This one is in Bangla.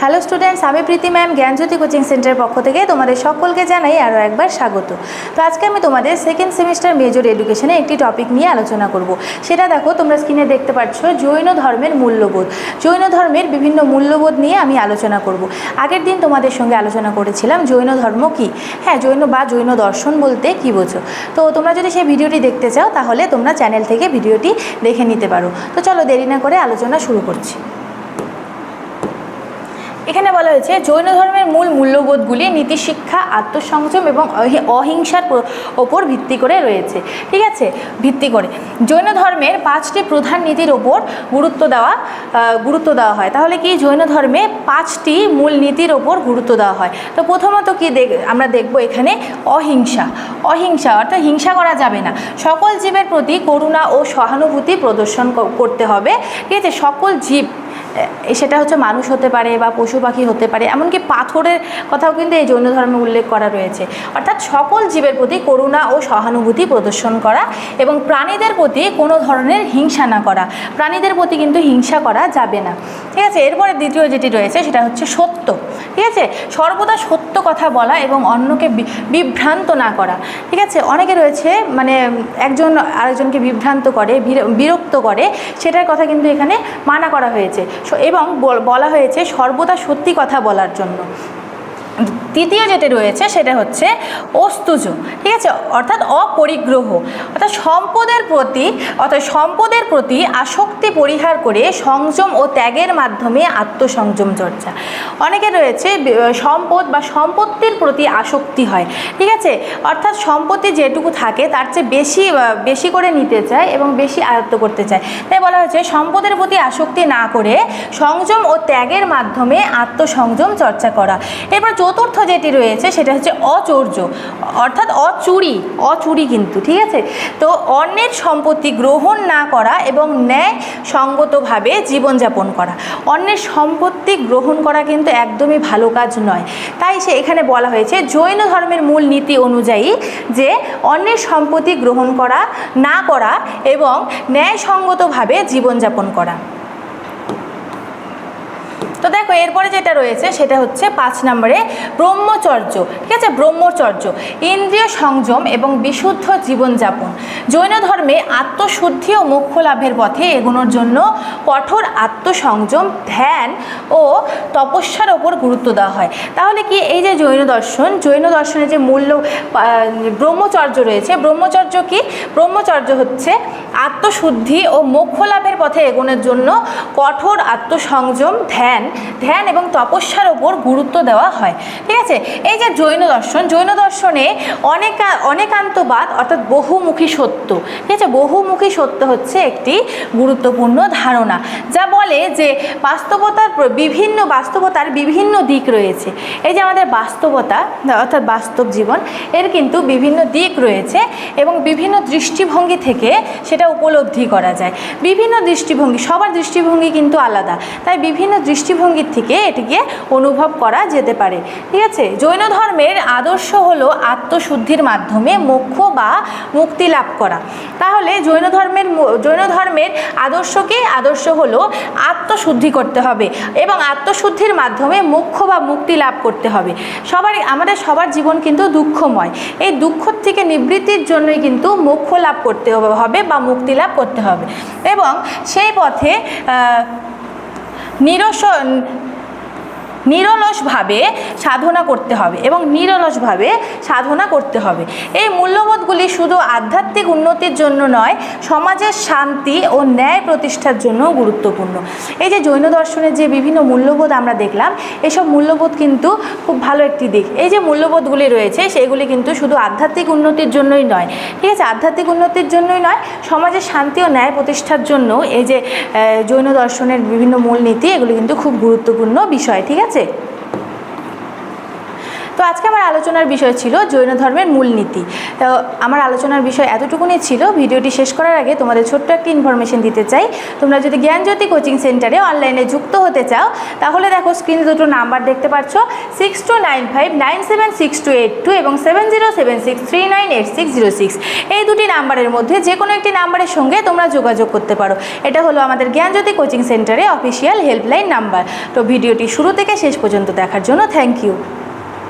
হ্যালো স্টুডেন্টস আমি প্রীতি ম্যাম জ্ঞানজ্যোতি কোচিং সেন্টারের পক্ষ থেকে তোমাদের সকলকে জানাই আরও একবার স্বাগত। তো আজকে আমি তোমাদের সেকেন্ড সেমিস্টার মেজর এডুকেশনে একটি টপিক নিয়ে আলোচনা করব। সেটা দেখো, তোমরা স্ক্রিনে দেখতে পাচ্ছ জৈন ধর্মের মূল্যবোধ। জৈন ধর্মের বিভিন্ন মূল্যবোধ নিয়ে আমি আলোচনা করব। আগের দিন তোমাদের সঙ্গে আলোচনা করেছিলাম, জৈন ধর্ম কি? হ্যাঁ জৈন বা জৈন দর্শন বলতে কি বোঝো? তো তোমরা যদি সেই ভিডিওটি দেখতে চাও, তাহলে তোমরা চ্যানেল থেকে ভিডিওটি দেখে নিতে পারো। তো চলো দেরি না করে আলোচনা শুরু করছি। এখানে বলা হয়েছে, জৈন ধর্মের মূল মূল্যবোধগুলি নীতিশিক্ষা আত্মসংযম এবং অহিংসার ওপর ভিত্তি করে রয়েছে। ঠিক আছে? ভিত্তি করে। জৈন ধর্মের পাঁচটি প্রধান নীতির ওপর গুরুত্ব দেওয়া গুরুত্ব দেওয়া হয়। তাহলে কি জৈন ধর্মে পাঁচটি মূল নীতির ওপর গুরুত্ব দেওয়া হয়? তো প্রথমত কি দেখ, আমরা দেখব এখানে অহিংসা। অহিংসা অর্থাৎ হিংসা করা যাবে না। সকল জীবের প্রতি করুণা ও সহানুভূতি প্রদর্শন করতে হবে। ঠিক আছে? সকল জীব সেটা হচ্ছে মানুষ হতে পারে বা পশু পাখি হতে পারে, এমনকি পাথরের কথাও কিন্তু এই জৈন ধর্মে উল্লেখ করা রয়েছে। অর্থাৎ সকল জীবের প্রতি করুণা ও সহানুভূতি প্রদর্শন করা এবং প্রাণীদের প্রতি কোনো ধরনের হিংসা না করা। প্রাণীদের প্রতি কিন্তু হিংসা করা যাবে না। ঠিক আছে? এরপরে দ্বিতীয় যেটি রয়েছে সেটা হচ্ছে সত্য। ঠিক আছে? সর্বদা সত্য কথা বলা এবং অন্যকে বিভ্রান্ত না করা। ঠিক আছে? অনেকে রয়েছে মানে একজন আরেকজনকে বিভ্রান্ত করে, বির- বিরক্ত করে, সেটার কথা কিন্তু এখানে মানা করা হয়েছে। এবং বলা হয়েছে সর্বদা সত্যি কথা বলার জন্য। তৃতীয় যেটা রয়েছে সেটা হচ্ছে অস্তুজ, ঠিক আছে? অর্থাৎ অপরিগ্রহ। অর্থাৎ সম্পদের প্রতি, অর্থাৎ সম্পদের প্রতি আসক্তি পরিহার করে সংযম ও ত্যাগের মাধ্যমে আত্মসংযম চর্চা। অনেকে রয়েছে সম্পদ বা সম্পত্তির প্রতি আসক্তি হয়, ঠিক আছে? অর্থাৎ সম্পত্তি যেটুকু থাকে তার চেয়ে বেশি বেশি করে নিতে চায় এবং বেশি আয়ত্ত করতে চায়। তাই বলা হয়েছে সম্পদের প্রতি আসক্তি না করে সংযম ও ত্যাগের মাধ্যমে আত্মসংযম চর্চা করা। এরপর চতুর্থ যেটি রয়েছে সেটা হচ্ছে অচৌর্য, অর্থাৎ অচুরি অচুরি কিন্তু, ঠিক আছে? তো অন্যের সম্পত্তি গ্রহণ না করা এবং ন্যায় সঙ্গতভাবে জীবনযাপন করা। অন্যের সম্পত্তি গ্রহণ করা কিন্তু একদমই ভালো কাজ নয়। তাই সে এখানে বলা হয়েছে, জৈন ধর্মের মূল নীতি অনুযায়ী যে অন্যের সম্পত্তি গ্রহণ করা, না করা এবং ন্যায়সঙ্গতভাবে জীবনযাপন করা। তো দেখো, এরপরে যেটা রয়েছে সেটা হচ্ছে পাঁচ নম্বরে ব্রহ্মচর্য, ঠিক আছে? ব্রহ্মচর্য, ইন্দ্রিয় সংযম এবং বিশুদ্ধ জীবনযাপন। জৈন ধর্মে আত্মশুদ্ধি ও মোক্ষ লাভের পথে এগোনোর জন্য কঠোর আত্মসংযম, ধ্যান ও তপস্যার ওপর গুরুত্ব দেওয়া হয়। তাহলে কি এই যে জৈন দর্শন, জৈন দর্শনের যে মূল্য ব্রহ্মচর্য রয়েছে, ব্রহ্মচর্য কি? ব্রহ্মচর্য হচ্ছে আত্মশুদ্ধি ও মোক্ষ লাভের পথে এগোনোর জন্য কঠোর আত্মসংযম, ধ্যান ধ্যান এবং তপস্যার ওপর গুরুত্ব দেওয়া হয়। ঠিক আছে? এই যে জৈন দর্শন, জৈন দর্শনে অনেকা, অনেকান্তবাদ অর্থাৎ বহুমুখী সত্য। ঠিক আছে? বহুমুখী সত্য হচ্ছে একটি গুরুত্বপূর্ণ ধারণা। যা বলে যে বাস্তবতার বিভিন্ন বাস্তবতার বিভিন্ন দিক রয়েছে। এই যে আমাদের বাস্তবতা, অর্থাৎ বাস্তব জীবন, এর কিন্তু বিভিন্ন দিক রয়েছে এবং বিভিন্ন দৃষ্টিভঙ্গি থেকে সেটা উপলব্ধি করা যায়। বিভিন্ন দৃষ্টিভঙ্গি, সবার দৃষ্টিভঙ্গি কিন্তু আলাদা। তাই বিভিন্ন দৃষ্টিভঙ্গির থেকে এটিকে অনুভব করা যেতে পারে। ঠিক আছে? জৈন ধর্মের আদর্শ হলো আত্মশুদ্ধির মাধ্যমে মোক্ষ বা মুক্তি লাভ করা। তাহলে জৈন ধর্মের জৈন ধর্মের আদর্শ কি আদর্শ হলো আত্মশুদ্ধি করতে হবে এবং আত্মশুদ্ধির মাধ্যমে মোক্ষ বা মুক্তি লাভ করতে হবে। সবারই, আমাদের সবার জীবন কিন্তু দুঃখময়। এই দুঃখ থেকে নিবৃত্তির জন্যই কিন্তু মোক্ষ লাভ করতে হবে বা মুক্তি লাভ করতে হবে। এবং সেই পথে আহ, নিরস নিরলসভাবে সাধনা করতে হবে এবং নিরলসভাবে সাধনা করতে হবে। এই মূল্যবোধগুলি শুধু আধ্যাত্মিক উন্নতির জন্য নয়, সমাজের শান্তি ও ন্যায় প্রতিষ্ঠার জন্যও গুরুত্বপূর্ণ। এই যে জৈন দর্শনের যে বিভিন্ন মূল্যবোধ আমরা দেখলাম, এসব মূল্যবোধ কিন্তু খুব ভালো একটি দিক। এই যে মূল্যবোধগুলি রয়েছে, সেগুলি কিন্তু শুধু আধ্যাত্মিক উন্নতির জন্যই নয়, ঠিক আছে? আধ্যাত্মিক উন্নতির জন্যই নয়, সমাজের শান্তি ও ন্যায় প্রতিষ্ঠার জন্য এই যে জৈন দর্শনের বিভিন্ন মূলনীতি, এগুলি কিন্তু খুব গুরুত্বপূর্ণ বিষয়, ঠিক আছে? Cuídense. তো আজকে আমার আলোচনার বিষয় ছিল জৈন ধর্মের মূলনীতি। তো আমার আলোচনার বিষয় এতটুকুনি ছিল, ভিডিওটি শেষ করার আগে তোমাদের ছোট্ট একটি ইনফরমেশন দিতে চাই। তোমরা যদি জ্ঞানজ্যোতি কোচিং সেন্টারে অনলাইনে যুক্ত হতে চাও, তাহলে দেখো স্ক্রিনে দুটো নাম্বার দেখতে পাচ্ছ six two nine five nine seven six two eight two এবং seven zero seven six three nine eight six zero six এই দুটি নাম্বারের মধ্যে যে কোনো একটি নাম্বারের সঙ্গে তোমরা যোগাযোগ করতে পারো। এটা হলো আমাদের জ্ঞানজ্যোতি কোচিং সেন্টারে অফিসিয়াল হেল্পলাইন নাম্বার তো ভিডিওটি শুরু থেকে শেষ পর্যন্ত দেখার জন্য থ্যাংক ইউ